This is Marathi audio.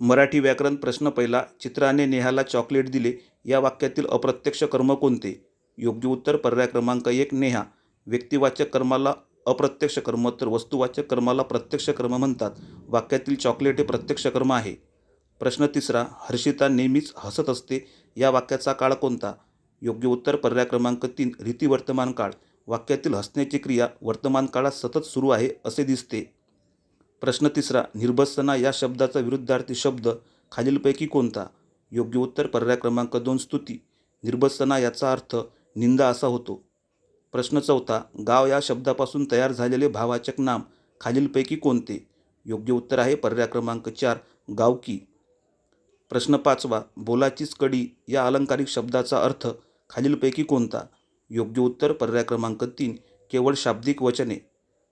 मराठी व्याकरण प्रश्न पहिला चित्राने नेहाला चॉकलेट दिले. या वाक्यातील अप्रत्यक्ष कर्म कोणते? योग्य उत्तर पर्याय क्रमांक एक नेहा. व्यक्तिवाचक कर्माला अप्रत्यक्ष कर्म तर वस्तुवाचक कर्माला प्रत्यक्ष कर्म म्हणतात. वाक्यातील चॉकलेट हे प्रत्यक्ष कर्म आहे. प्रश्न तिसरा हर्षिता नेहमीच हसत असते. या वाक्याचा काळ कोणता? योग्य उत्तर पर्याय क्रमांक तीन रीती वर्तमान काळ. वाक्यातील हसण्याची क्रिया वर्तमान काळात सतत सुरू आहे असे दिसते. प्रश्न तिसरा निर्भत्सना या शब्दाचा विरुद्धार्थी शब्द खालीलपैकी कोणता? योग्य उत्तर पर्याय क्रमांक दोन स्तुती. निर्भत्सना याचा अर्थ निंदा असा होतो. प्रश्न चौथा गाव या शब्दापासून तयार झालेले भावाचक नाम खालीलपैकी कोणते? योग्य उत्तर आहे पर्याय क्रमांक चार गावकी प्रश्न पाचवा बोलाचीच कडी या अलंकारिक शब्दाचा अर्थ खालीलपैकी कोणता? योग्य उत्तर पर्याय क्रमांक तीन केवळ शाब्दिक वचने.